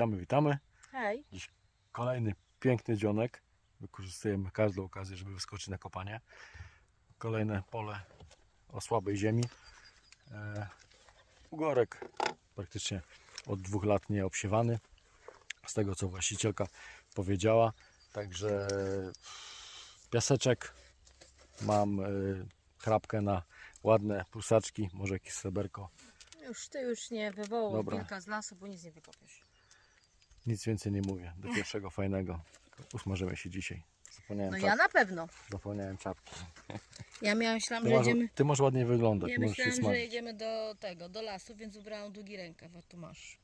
Witamy, witamy. Hej. Kolejny piękny dzionek. Wykorzystujemy każdą okazję, żeby wyskoczyć na kopanie. Kolejne pole o słabej ziemi. E, ugorek praktycznie od dwóch lat nie obsiewany. Z tego co właścicielka powiedziała. Także piaseczek. Mam e, chrapkę na ładne pulsaczki, może jakieś sreberko. Już ty już nie wywołał wilka z lasu, bo nic nie wykopiesz. Nic więcej nie mówię. Do pierwszego fajnego. Usmażymy się dzisiaj. Zapomniałem, No ja na pewno. Zapomniałem czapki. Ja miałam myślałam, Ty że masz, jedziemy. ty możesz ładnie wyglądać, Ja możesz się myślałam, że smażyć. jedziemy do tego, do lasu, więc ubrałam długi rękaw, a tu masz.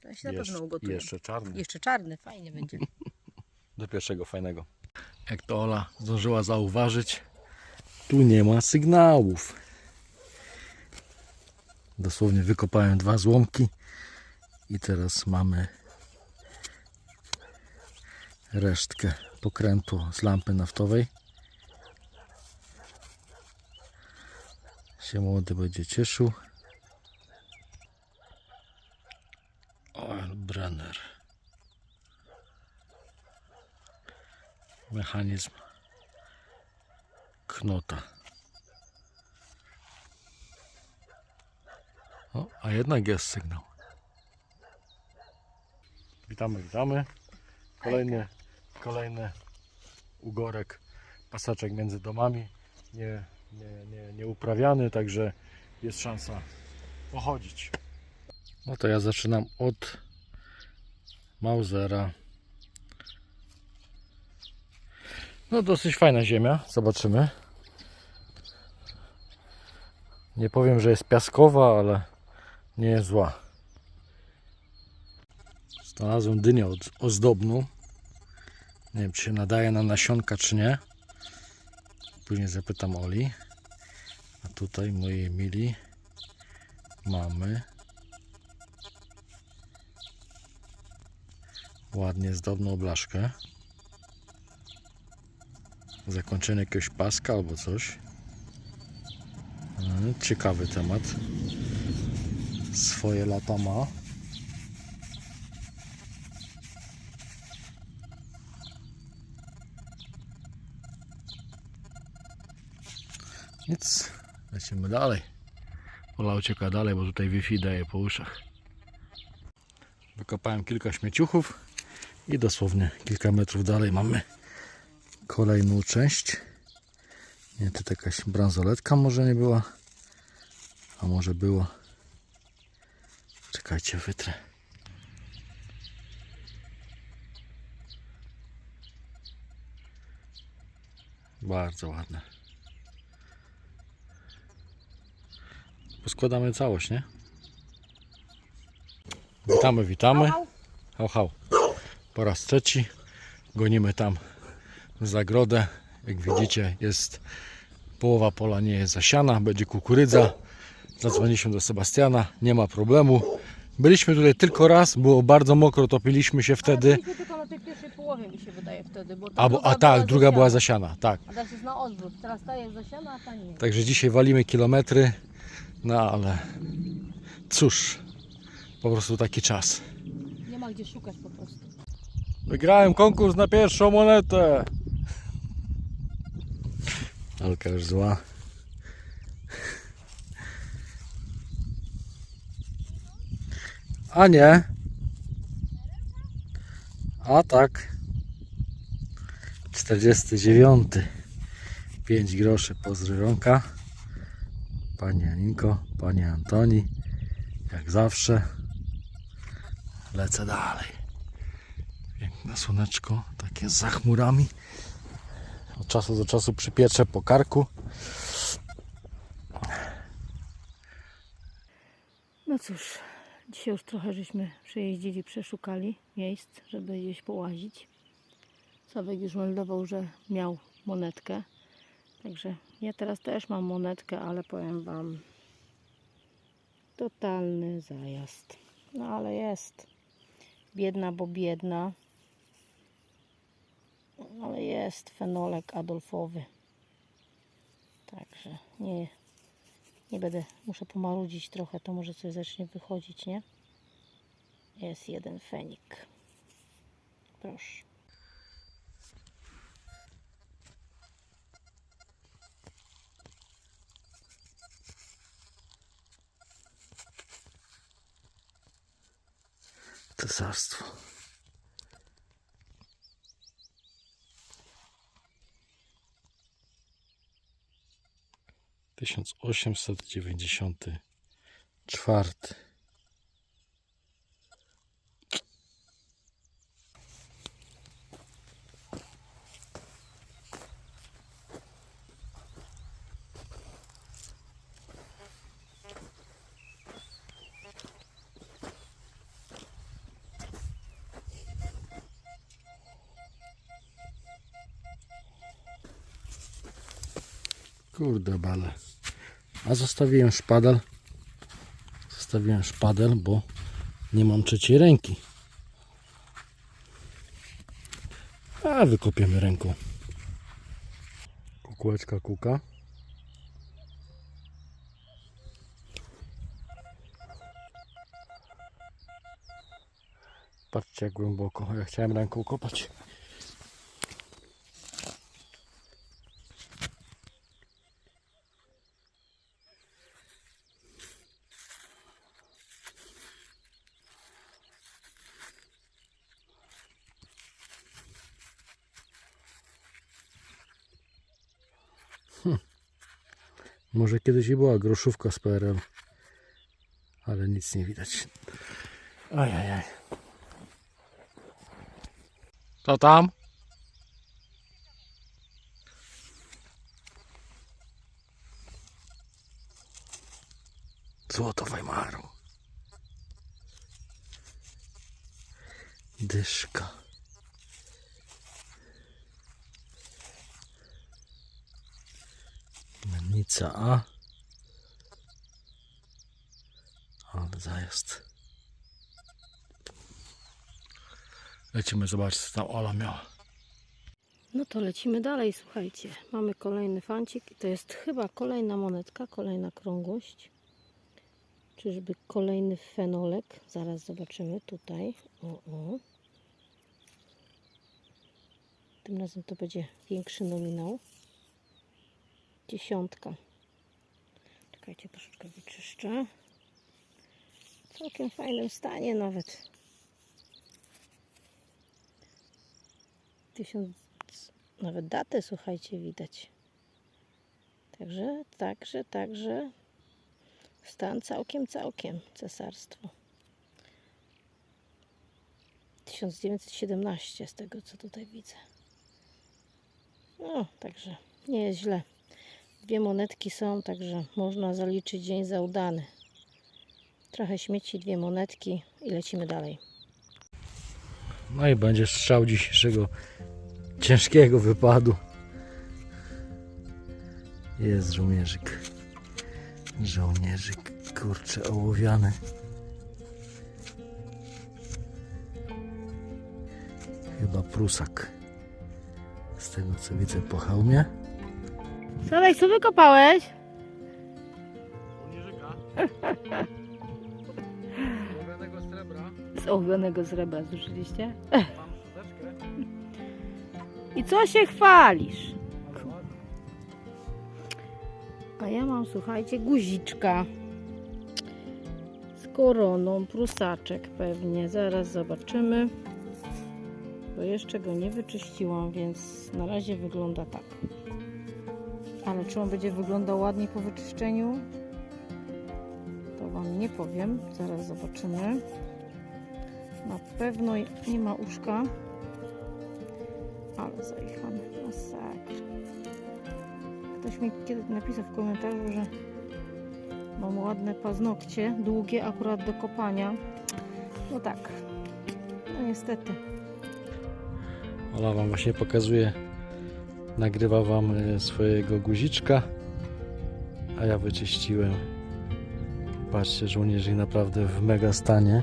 To ja się na Jeszcze- pewno ugotuję. Jeszcze czarny. Jeszcze czarny, fajnie będzie. Do pierwszego fajnego. Jak to Ola zdążyła zauważyć, tu nie ma sygnałów. Dosłownie wykopałem dwa złomki i teraz mamy resztkę pokrętu z lampy naftowej. Się młody będzie cieszył. Oil Brenner. mechanizm knota. O, a jednak jest sygnał. Witamy, witamy. Kolejny, kolejny ugorek, pasaczek między domami. Nie, nie, nie, nie uprawiany, także jest szansa pochodzić. No to ja zaczynam od Mausera. No dosyć fajna ziemia, zobaczymy. Nie powiem, że jest piaskowa, ale nie jest zła. Znalazłem dynię ozdobną. Nie wiem, czy się nadaje na nasionka, czy nie. Później zapytam Oli. A tutaj, moi mili, mamy ładnie zdobną blaszkę zakończenie jakiegoś paska albo coś. Mm, Ciekawy temat. Swoje lata ma. Nic, lecimy dalej. Ola ucieka dalej, bo tutaj Wi-Fi daje po uszach. Wykopałem kilka śmieciuchów i dosłownie kilka metrów dalej mamy kolejną część. Nie, to jakaś bransoletka może nie była. A może było. Czekajcie, wytrę. Bardzo ładne. Poskładamy całość, nie? Witamy, witamy. Hał, hał. Po raz trzeci gonimy tam zagrodę. Jak widzicie, jest połowa pola nie jest zasiana, będzie kukurydza. Zadzwoniliśmy do Sebastiana, nie ma problemu. Byliśmy tutaj tylko raz, było bardzo mokro, topiliśmy się wtedy. Ale tylko na tej pierwszej połowie mi się wydaje wtedy, bo ta A, bo, a tak, była druga była zasiana. zasiana, tak. A teraz jest na odwrót. Teraz ta jest zasiana, a ta nie. Także dzisiaj walimy kilometry, no ale cóż, po prostu taki czas. Nie ma gdzie szukać po prostu. Wygrałem konkurs na pierwszą monetę. Alka już zła. A nie. A tak. 49. 5 groszy pozdrowionka. Pani Aninko, Pani Antoni. Jak zawsze. Lecę dalej. Piękne słoneczko, takie za chmurami. Od czasu do czasu przypiecze po karku. No cóż, dzisiaj już trochę żeśmy przejeździli, przeszukali miejsc, żeby gdzieś połazić. Sławek już meldował, że miał monetkę. Także ja teraz też mam monetkę, ale powiem Wam, totalny zajazd. No ale jest. Biedna, bo biedna. Ale jest fenolek adolfowy. Także nie, nie będę, muszę pomarudzić trochę, to może coś zacznie wychodzić, nie? Jest jeden fenik. Proszę. Cesarstwo. Tysiąc osiemset dziewięćdziesiąty czwarty. Kurde bale. A zostawiłem szpadel. Zostawiłem szpadel, bo nie mam trzeciej ręki. A wykopiemy ręką. Kukłeczka kuka. Patrzcie jak głęboko. Ja chciałem ręką kopać. Może kiedyś i była groszówka z PRL, ale nic nie widać. Ajajaj. Co tam? Złoto Weimaru. Dyszka. Mennica A. Ale zajazd. Lecimy zobaczyć, co tam Ola miała. No to lecimy dalej, słuchajcie. Mamy kolejny fancik i to jest chyba kolejna monetka, kolejna krągłość. Czyżby kolejny fenolek? Zaraz zobaczymy tutaj. O, o. Tym razem to będzie większy nominał. Dziesiątka. Czekajcie, troszeczkę wyczyszczę. W całkiem fajnym stanie nawet. Tysiąc nawet datę, słuchajcie, widać. Także, także, także stan całkiem, całkiem cesarstwo. 1917 z tego, co tutaj widzę. No, także nie jest źle. Dwie monetki są, także można zaliczyć dzień za udany. Trochę śmieci, dwie monetki i lecimy dalej. No i będzie strzał dzisiejszego ciężkiego wypadu. Jest żołnierzyk. Żołnierzyk, kurczę, ołowiany. Chyba prusak. Z tego co widzę po hełmie. Sławek, co wykopałeś? Żołnierzyka. Ołowianego srebra. Z ołowionego srebra zużyliście? Mam szczoteczkę. I co się chwalisz? A ja mam, słuchajcie, guziczka z koroną, prusaczek pewnie. Zaraz zobaczymy. Bo jeszcze go nie wyczyściłam, więc na razie wygląda tak. Ale czy on będzie wyglądał ładniej po wyczyszczeniu? To Wam nie powiem. Zaraz zobaczymy. Na pewno nie ma uszka. Ale zajechany. Masakra. Ktoś mi kiedyś napisał w komentarzu, że mam ładne paznokcie, długie akurat do kopania. No tak. No niestety. Ola Wam właśnie pokazuje, nagrywa Wam e, swojego guziczka, a ja wyczyściłem. Patrzcie, żołnierzyk naprawdę w mega stanie.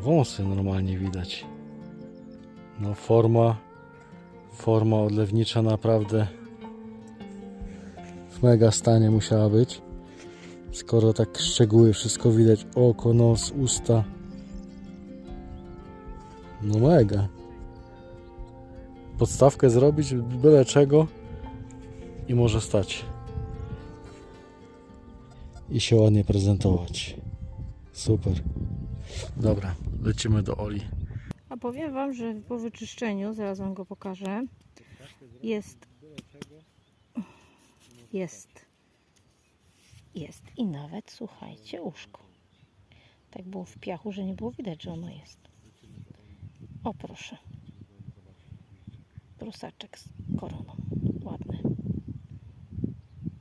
Wąsy normalnie widać. No forma, forma odlewnicza naprawdę w mega stanie musiała być. Skoro tak szczegóły wszystko widać, oko, nos, usta. No mega. Podstawkę zrobić byle czego i może stać. I się ładnie prezentować. Super. Dobra, lecimy do Oli. A powiem Wam, że po wyczyszczeniu, zaraz Wam go pokażę, jest, jest, jest i nawet, słuchajcie, łóżko. Tak było w piachu, że nie było widać, że ono jest. O proszę. Prusaczek z koroną. Ładny.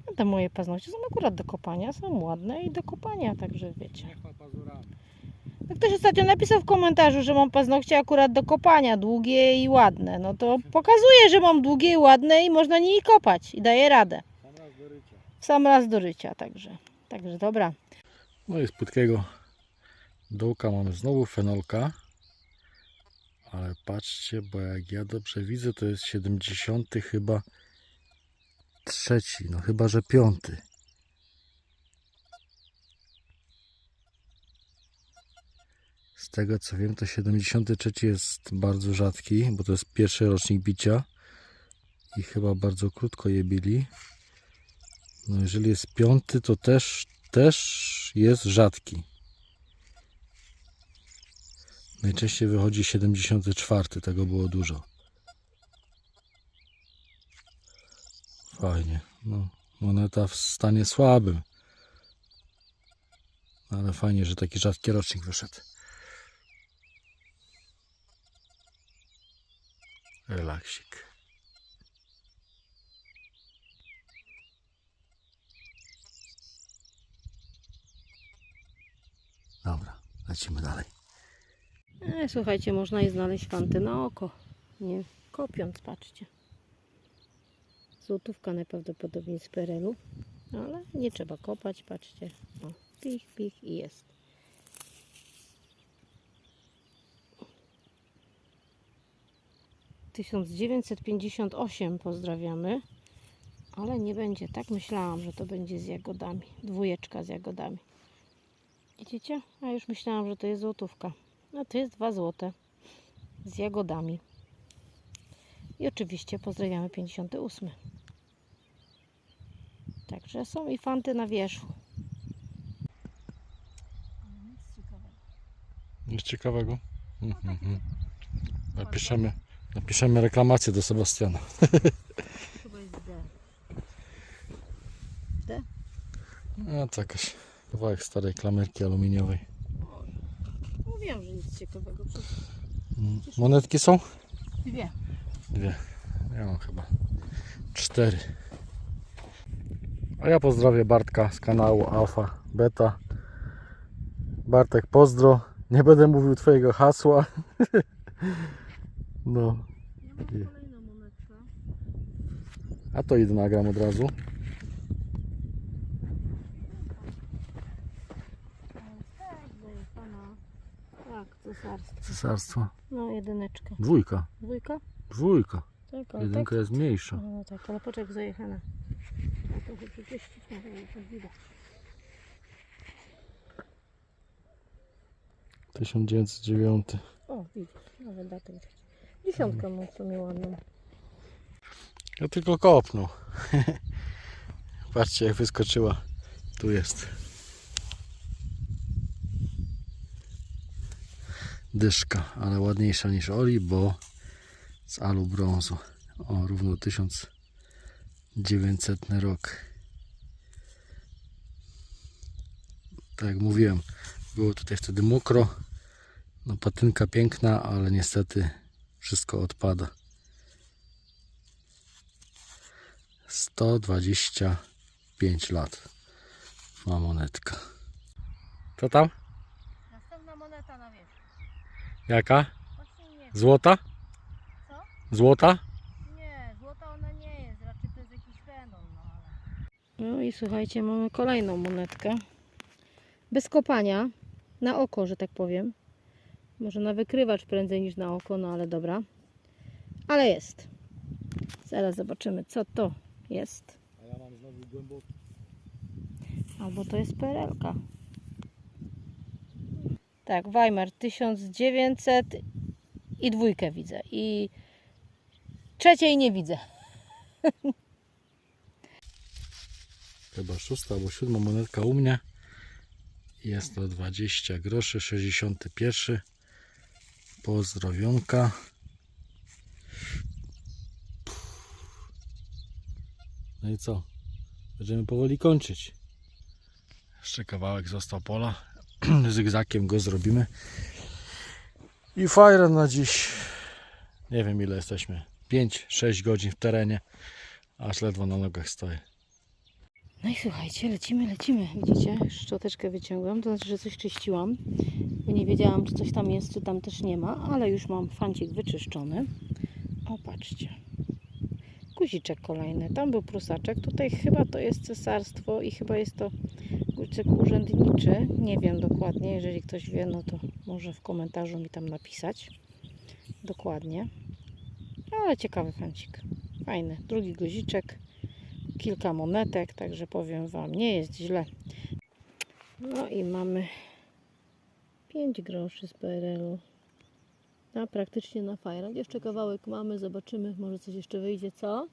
No Te moje paznokcie są akurat do kopania, są ładne i do kopania, także wiecie. No Ktoś ostatnio napisał w komentarzu, że mam paznokcie akurat do kopania, długie i ładne. No to pokazuje, że mam długie i ładne i można nimi kopać i daje radę. Sam raz do rycia, także. Także dobra. No i z płytkiego dołka mamy znowu fenolka. Ale patrzcie, bo jak ja dobrze widzę, to jest 70 chyba trzeci, no chyba, że piąty. Z tego co wiem, to 73 jest bardzo rzadki, bo to jest pierwszy rocznik bicia i chyba bardzo krótko je bili. No jeżeli jest piąty, to też, też jest rzadki. Najczęściej wychodzi 74, tego było dużo. Fajnie. No, moneta w stanie słabym. Ale fajnie, że taki rzadki rocznik wyszedł. Relaksik. Dobra, lecimy dalej. E, słuchajcie, można je znaleźć fanty na oko. Nie kopiąc, patrzcie. Złotówka najprawdopodobniej z Perelu. Ale nie trzeba kopać, patrzcie. O, pich, pich i jest. Tysiąc dziewięćset pięćdziesiąt osiem pozdrawiamy. Ale nie będzie. Tak myślałam, że to będzie z jagodami. Dwójeczka z jagodami. Widzicie? A już myślałam, że to jest złotówka. No to jest 2 złote z jagodami. I oczywiście pozdrawiamy 58. Także są i fanty na wierzchu. Nic ciekawego. Mhm. Napiszemy, napiszemy reklamację do Sebastiana. Chyba jest D. D? No to jakaś kawałek starej klamerki aluminiowej. Ciekawego. Mm. Monetki są? Dwie. Dwie. Ja mam chyba cztery. A ja pozdrawię Bartka z kanału Alfa Beta. Bartek pozdro. Nie będę mówił twojego hasła. No. Ja mam kolejną monetkę. A to idę nagram od razu. Tak, cesarstwo. Cesarstwo. No, jedyneczka. Dwójka. Dwójka? Dwójka. Tak, ale Jedynka tak. jest mniejsza. No tak, ale poczek zajechana. Ja trochę przeczyścić, no bo to widać. 1909. O, widzisz, nawet datę widać. Dziesiątkę mam w sumie ładną. Ja tylko kopnął. Patrzcie jak wyskoczyła. Tu jest. Dyszka, ale ładniejsza niż Oli, bo z alu brązu. O, równo 1900 rok. Tak jak mówiłem, było tutaj wtedy mokro. No patynka piękna, ale niestety wszystko odpada. 125 lat ma monetka. Co tam? Następna moneta na wierzchu. Jaka? Właśnie nie, Złota? Co? Złota? nie, złota ona nie jest, raczej to jest jakiś fenol, no ale... No i słuchajcie, mamy kolejną monetkę. Bez kopania, na oko, że tak powiem. Może na wykrywacz prędzej niż na oko, no ale dobra. Ale jest. Zaraz zobaczymy, co to jest. A ja mam znowu głęboki. Albo to jest PRL-ka. Tak, Weimar 1900 i dwójkę widzę. I trzeciej nie widzę. Chyba szósta albo siódma monetka u mnie. Jest to 20 groszy, 61. Pozdrowionka. No i co? Będziemy powoli kończyć. Jeszcze kawałek został pola. Zygzakiem go zrobimy. I fajra na dziś. Nie wiem ile jesteśmy. 5-6 godzin w terenie. Aż ledwo na nogach stoję. No i słuchajcie, lecimy, lecimy. Widzicie, szczoteczkę wyciągłam, to znaczy, że coś czyściłam, bo nie wiedziałam, czy coś tam jest, czy tam też nie ma, ale już mam fancik wyczyszczony. O, patrzcie. Guziczek kolejny. Tam był prusaczek. Tutaj chyba to jest cesarstwo i chyba jest to guziczek urzędniczy. Nie wiem dokładnie. Jeżeli ktoś wie, no to może w komentarzu mi tam napisać. Dokładnie. Ale ciekawy fancik. Fajny. Drugi guziczek kilka monetek, także powiem Wam, nie jest źle. No i mamy 5 groszy z PRL-u. A praktycznie na fajrach. Jeszcze kawałek mamy, zobaczymy, może coś jeszcze wyjdzie, co?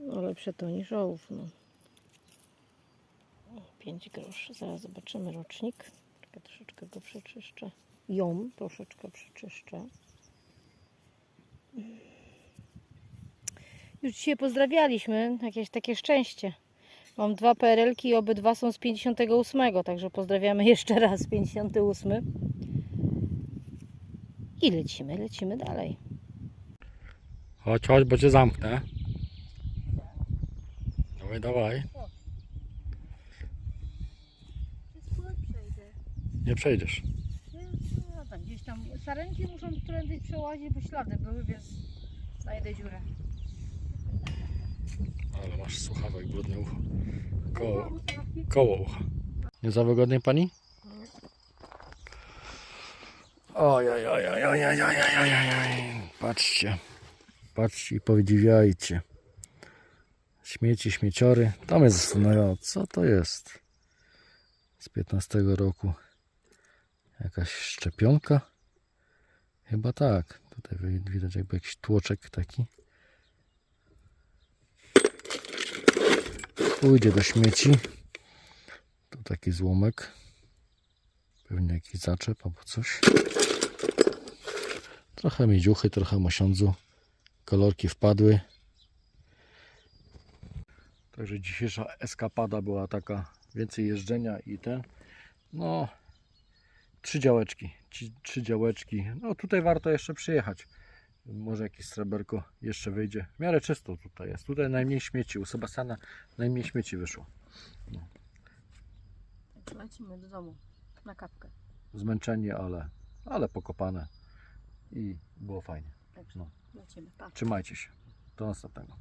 No lepsze to niż ołów, no. 5 groszy, zaraz zobaczymy rocznik. Czekaj, troszeczkę go przeczyszczę. Ją troszeczkę przeczyszczę. Już dzisiaj pozdrawialiśmy, jakieś takie szczęście. Mam dwa PRL-ki i obydwa są z 58, także pozdrawiamy jeszcze raz 58. I lecimy, lecimy dalej. Chodź, chodź, bo cię zamknę. Dawaj, dawaj. Nie przejdziesz. tak, Gdzieś tam sarenki muszą prędzej przełazić, bo ślady były, więc znajdę dziurę. Ale masz słuchawek, brudne ucho. Koło, koło ucha. Nie za wygodnie pani? Oj, oj, oj, oj, oj, oj, oj, oj, oj. Patrzcie. Patrzcie i podziwiajcie. Śmieci, śmieciory. Mnie zastanawiało, co to jest. Z 15 roku. Jakaś szczepionka? Chyba tak. Tutaj wi- widać jakby jakiś tłoczek taki. Pójdzie do śmieci. Tu taki złomek. Pewnie jakiś zaczep albo coś. Trochę miedziuchy, trochę mosiądzu. Kolorki wpadły. Także dzisiejsza eskapada była taka więcej jeżdżenia i ten. No, trzy działeczki. Ci, trzy działeczki. No tutaj warto jeszcze przyjechać. Może jakieś sreberko jeszcze wyjdzie. W miarę czysto tutaj jest. Tutaj najmniej śmieci. U Sebastiana najmniej śmieci wyszło. Tak, lecimy do domu na kapkę. Zmęczenie, ale, ale pokopane. I było fajnie. Także No. lecimy. Pa. Trzymajcie się. Do następnego.